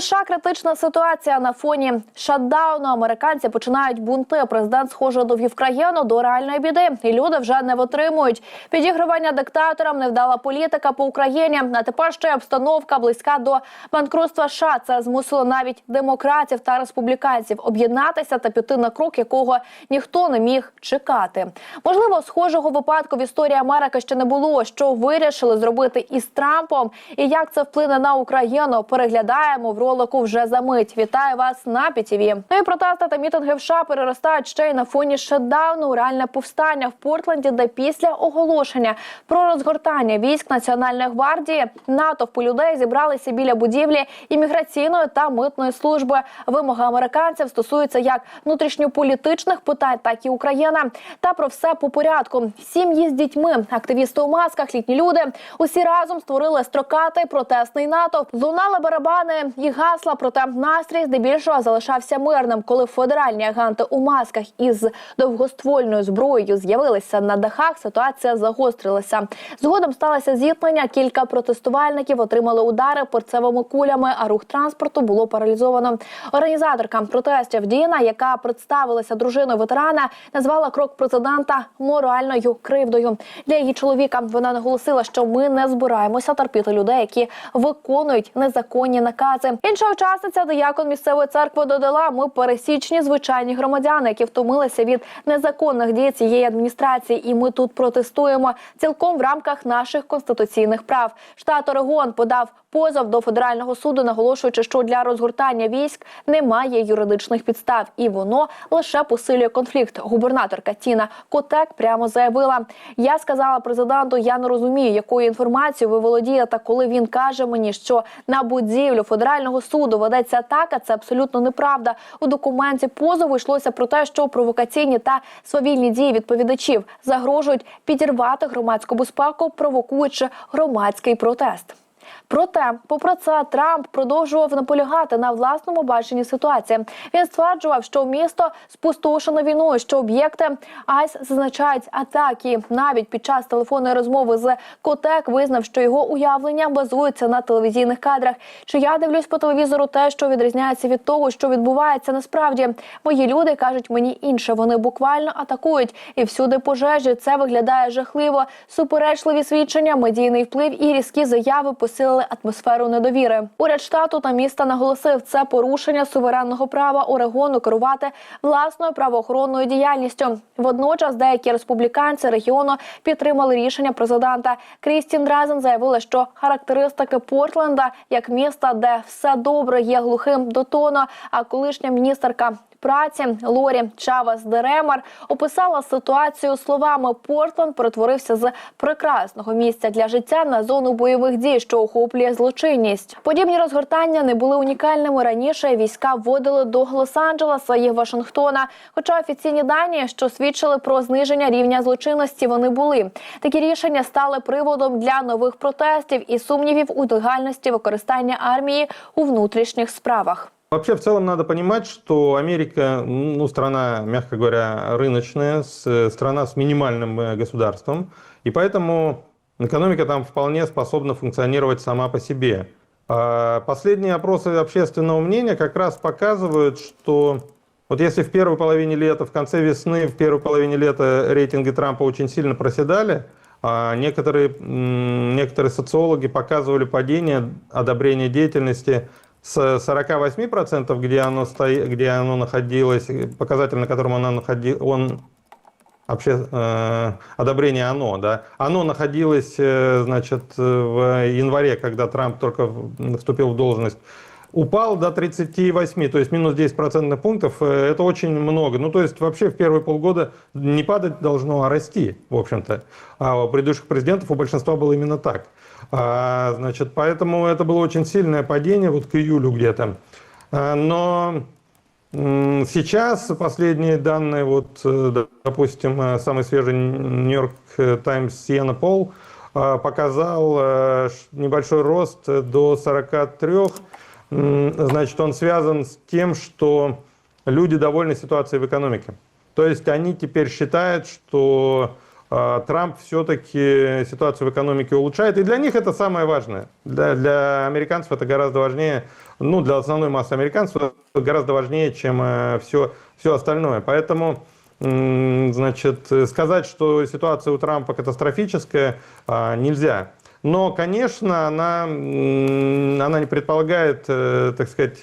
США критична ситуація на фоні шатдауну. Американці починають бунти. Президент схоже довів країну до реальної біди, і люди вже не витримують. Підігрування диктаторам, невдала політика по Україні. А тепер ще обстановка близька до банкрутства. США. це змусило навіть демократів та республіканців об'єднатися та піти на крок, якого ніхто не міг чекати. Можливо, схожого випадку в історії Америки ще не було. Що вирішили зробити із Трампом, і як це вплине на Україну? Переглядаємо в ролику вже за мить. Вітаю вас на ПІТІВІ. Ну і протести та мітинги в США переростають ще й на фоні шатдауну. Реальне повстання в Портленді, де після оголошення про розгортання військ Національної гвардії натовпи людей зібралися біля будівлі імміграційної та митної служби. Вимоги американців стосуються як внутрішньополітичних питань, так і Україна. Та про все по порядку. Сім'ї з дітьми, активісти у масках, літні люди усі разом створили строкатий протестний натовп. Лунали барабани і гасла, проте настрій здебільшого залишався мирним. Коли федеральні агенти у масках із довгоствольною зброєю з'явилися на дахах, ситуація загострилася. Згодом сталося зіткнення. Кілька протестувальників отримали удари порцевими кулями, а рух транспорту було паралізовано. Організаторка протестів Діна, яка представилася дружиною ветерана, назвала крок президента моральною кривдою. Для її чоловіка вона наголосила, що ми не збираємося терпіти людей, які виконують незаконні накази. Інша учасниця диякон місцевої церкви додала: ми пересічні звичайні громадяни, які втомилися від незаконних дій цієї адміністрації, і ми тут протестуємо цілком в рамках наших конституційних прав. Штат Орегон подав позов до федерального суду, наголошуючи, що для розгортання військ немає юридичних підстав, і воно лише посилює конфлікт. Губернаторка Тіна Котек прямо заявила: я сказала президенту, я не розумію, якою інформацією ви володієте, коли він каже мені, що на будівлю федерального суду ведеться атака. Це абсолютно неправда. У документі позову йшлося про те, що провокаційні та свавільні дії відповідачів загрожують підірвати громадську безпеку, провокуючи громадський протест. Проте, попри це, Трамп продовжував наполягати на власному баченні ситуації. Він стверджував, що місто спустошено війною, що об'єкти АЙС зазначають атаки. Навіть під час телефонної розмови з Котек визнав, що його уявлення базується на телевізійних кадрах. Чи я дивлюсь по телевізору те, що відрізняється від того, що відбувається насправді. Мої люди кажуть мені інше. Вони буквально атакують і всюди пожежі. Це виглядає жахливо. Суперечливі свідчення, медійний вплив і різкі заяви посилили атмосферу недовіри. Уряд штату та міста наголосив, це порушення суверенного права Орегону керувати власною правоохоронною діяльністю. Водночас деякі республіканці регіону підтримали рішення президента. Крістін Дразен заявила, що характеристики Портленда як міста, де все добре, є глухим до тону. А колишня міністерка праці Лорі Чавас Деремар описала ситуацію словами Портленд перетворився з прекрасного місця для життя на зону бойових дій, що охоплює злочинність. Подібні розгортання не були унікальними. Раніше війська вводили до Лос-Анджелеса і Вашингтона. Хоча офіційні дані, що свідчили про зниження рівня злочинності, вони були. Такі рішення стали приводом для нових протестів і сумнівів у легальності використання армії у внутрішніх справах. Вообще, в целом, надо понимать, что Америка, ну, страна, мягко говоря, рыночная, страна с минимальным э, государством, и поэтому экономика там вполне способна функционировать сама по себе. А Последние опросы общественного мнения как раз показывают, что вот если в первой половине лета, в конце весны, в первой половине лета рейтинги Трампа очень сильно проседали, а некоторые, некоторые социологи показывали падение одобрения деятельности с 48%, где оно, стои, где оно находилось, показатель, на котором оно находи, он вообще э, одобрение оно, да, оно находилось, э, значит, в январе, когда Трамп только вступил в должность, упал до 38, то есть минус 10 процентных пунктов, э, это очень много. Ну, то есть вообще в первые полгода не падать должно, а расти, в общем-то. А у предыдущих президентов у большинства было именно так. А, значит, поэтому это было очень сильное падение вот к июлю где-то. А, Но сейчас последние данные, вот, э, допустим, э, самый свежий Нью-Йорк Таймс Сиена Пол показал небольшой рост до 43. Значит, он связан с тем, что люди довольны ситуацией в экономике. То есть они теперь считают, что э, Трамп все-таки ситуацию в экономике улучшает. И для них это самое важное. Для, для американцев это гораздо важнее, ну, для основной массы американцев гораздо важнее, чем все, все остальное. Поэтому значит, э, сказать, что ситуация у Трампа катастрофическая, а, нельзя. Но, конечно, она, она не предполагает, э, так сказать,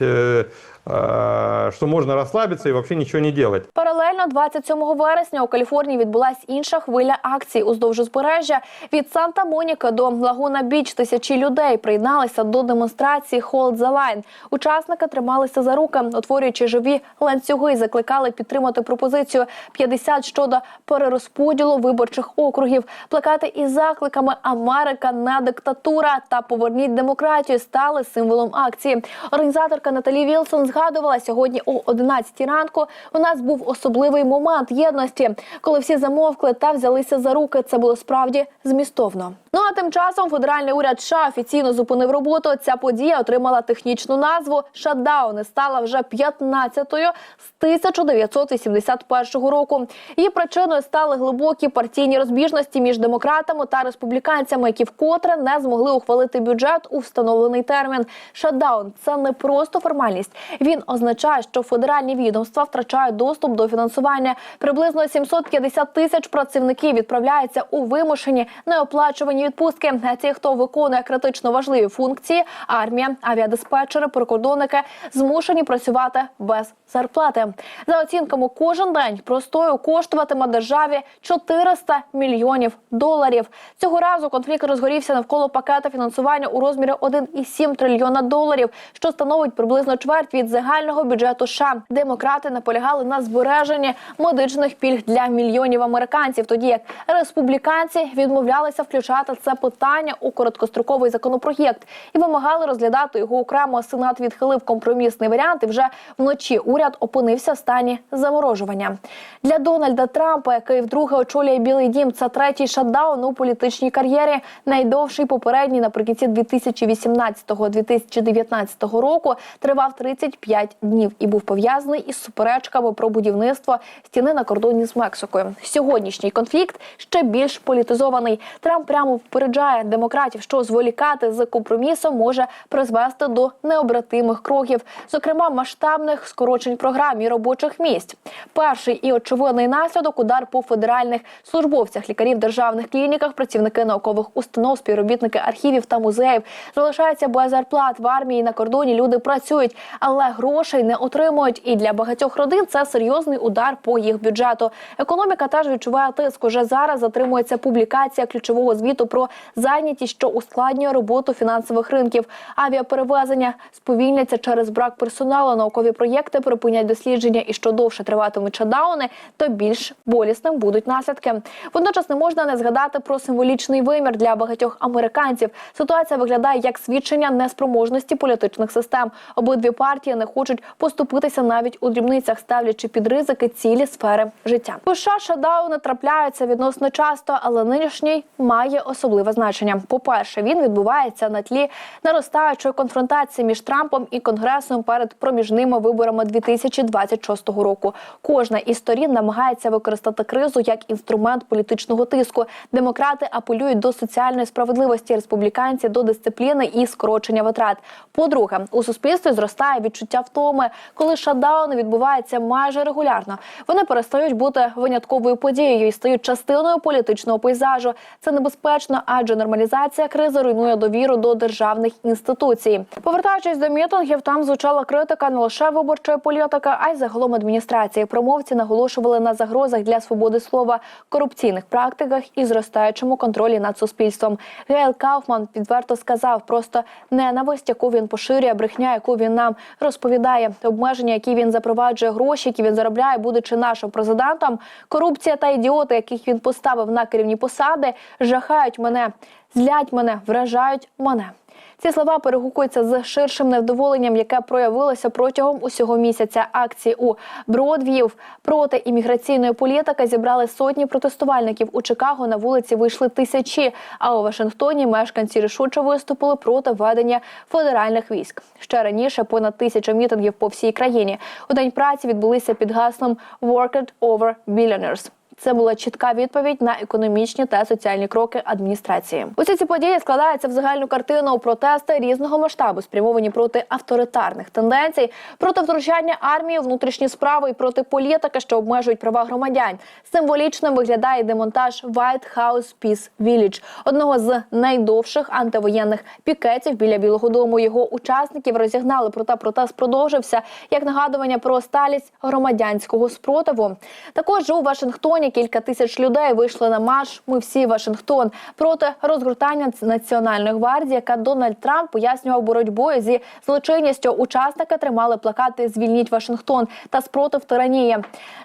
э, что можно расслабиться и вообще ничего не делать. Паралельно 27 вересня у Каліфорнії відбулась інша хвиля акцій уздовж узбережжя від Санта-Моніка до Лагуна Біч. Тисячі людей приєдналися до демонстрації Hold the Line. Учасники трималися за руки, утворюючи живі ланцюги, закликали підтримати пропозицію 50 щодо перерозподілу виборчих округів. Плакати із закликами Америка не диктатура та поверніть демократію стали символом акції. Організаторка Наталі Вілсон згадувала сьогодні о 11 ранку. У нас був особливий момент єдності, коли всі замовкли та взялися за руки. Це було справді змістовно. Ну а тим часом федеральний уряд США офіційно зупинив роботу. Ця подія отримала технічну назву «Шатдаун» і стала вже 15-ю з 1981 року. Її причиною стали глибокі партійні розбіжності між демократами та республіканцями, які вкотре не змогли ухвалити бюджет у встановлений термін. Шатдаун це не просто формальність. Він означає, що федеральні відомства втрачають доступ до фінансування. Приблизно 750 тисяч працівників відправляються у вимушені неоплачувані відпустки. Ті, хто виконує критично важливі функції, армія, авіадиспетчери, прикордонники змушені працювати без зарплати. За оцінками, кожен день простою коштуватиме державі 400 мільйонів доларів. Цього разу конфлікт розгорівся навколо пакета фінансування у розмірі 1,7 трильйона доларів, що становить приблизно чверть від загального бюджету США. Демократи наполягали на збереженні медичних пільг для мільйонів американців, тоді як республіканці відмовлялися включати це питання у короткостроковий законопроєкт і вимагали розглядати його окремо. Сенат відхилив компромісний варіант. І вже вночі уряд опинився в стані заморожування для Дональда Трампа, який вдруге очолює Білий Дім. Це третій шатдаун у політичній кар'єрі. Найдовший попередній наприкінці 2018-2019 року тривав 35 днів і був пов'язаний із суперечками про будівництво стіни на кордоні з Мексикою. Сьогоднішній конфлікт ще більш політизований. Трамп прямо попереджає демократів, що зволікати з компромісом може призвести до необратимих кроків, зокрема масштабних скорочень програм і робочих місць. Перший і очевидний наслідок удар по федеральних службовцях, лікарів державних клініках, працівники наукових установ, співробітники архівів та музеїв залишаються без зарплат в армії. На кордоні люди працюють, але грошей не отримують. І для багатьох родин це серйозний удар по їх бюджету. Економіка теж відчуває тиск. Уже зараз затримується публікація ключового звіту про зайнятість, що ускладнює роботу фінансових ринків. Авіаперевезення сповільняться через брак персоналу. Наукові проєкти припинять дослідження, і що довше триватимуть шатдауни, то більш болісним будуть наслідки. Водночас не можна не згадати про символічний вимір для багатьох американців. Ситуація виглядає як свідчення неспроможності політичних систем. Обидві партії не хочуть поступитися навіть у дрібницях, ставлячи під ризики цілі сфери життя. США шатдауни трапляються відносно часто, але нинішній має особливе значення. По перше, він відбувається на тлі наростаючої конфронтації між Трампом і Конгресом перед проміжними виборами 2026 року. Кожна із сторін намагається використати кризу як інструмент політичного тиску. Демократи апелюють до соціальної справедливості, республіканці до дисципліни і скорочення витрат. По-друге, у суспільстві зростає відчуття втоми, коли шатдауни відбуваються майже регулярно. Вони перестають бути винятковою подією і стають частиною політичного пейзажу. Це небезпечно, адже нормалізація кризи руйнує довіру до державних інституцій. Повертаючись до мітингів, там звучала критика не лише виборчої політики, а й загалом адміністрації. Промовці наголошували на загрозах для свободи слова, корупційних практиках і зростаючому контролі над суспільством. Гейл Кауфман відверто сказав: просто ненависть, яку він поширює, брехня, яку він нам розповідає, обмеження, які він запроваджує, гроші, які він заробляє, будучи нашим президентом. Корупція та ідіоти, яких він поставив на керівні посади, жахають мене, злять мене, вражають мене. Ці слова перегукуються з ширшим невдоволенням, яке проявилося протягом усього місяця. Акції у Бродвів проти імміграційної політики зібрали сотні протестувальників. У Чикаго на вулиці вийшли тисячі. А у Вашингтоні мешканці рішуче виступили проти введення федеральних військ. Ще раніше понад тисяча мітингів по всій країні. У день праці відбулися під гаслом «Work it over billionaires». Це була чітка відповідь на економічні та соціальні кроки адміністрації. Усі ці події складаються в загальну картину протести різного масштабу, спрямовані проти авторитарних тенденцій, проти втручання армії, внутрішні справи і проти політики, що обмежують права громадян. Символічним виглядає демонтаж White House Peace Village, одного з найдовших антивоєнних пікетів біля Білого Дому. Його учасників розігнали, проте протест продовжився як нагадування про сталість громадянського спротиву. Також у Вашингтоні кілька тисяч людей вийшли на марш. Ми всі Вашингтон проти розгортання національної гвардії, яка Дональд Трамп пояснював боротьбою зі злочинністю. Учасники тримали плакати Звільніть Вашингтон та спротив тиранії,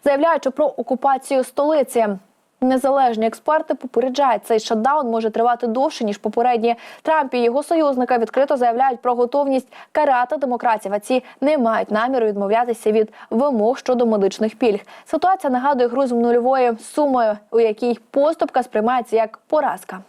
заявляючи про окупацію столиці. Незалежні експерти попереджають, цей шатдаун може тривати довше ніж попередні. Трамп і його союзника відкрито заявляють про готовність карати демократів. А ці не мають наміру відмовлятися від вимог щодо медичних пільг. Ситуація нагадує гру з нульовою сумою, у якій поступка сприймається як поразка.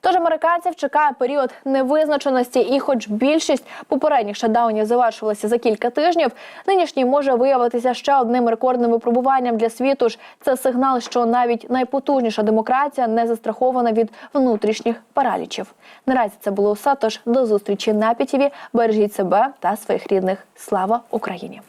Тож американців чекає період невизначеності, і, хоч більшість попередніх шатдаунів завершилася за кілька тижнів, нинішній може виявитися ще одним рекордним випробуванням для світу. ж Це сигнал, що навіть найпотужніша демократія не застрахована від внутрішніх паралічів. Наразі це було все. Тож до зустрічі на ПІТІВІ. Бережіть себе та своїх рідних. Слава Україні!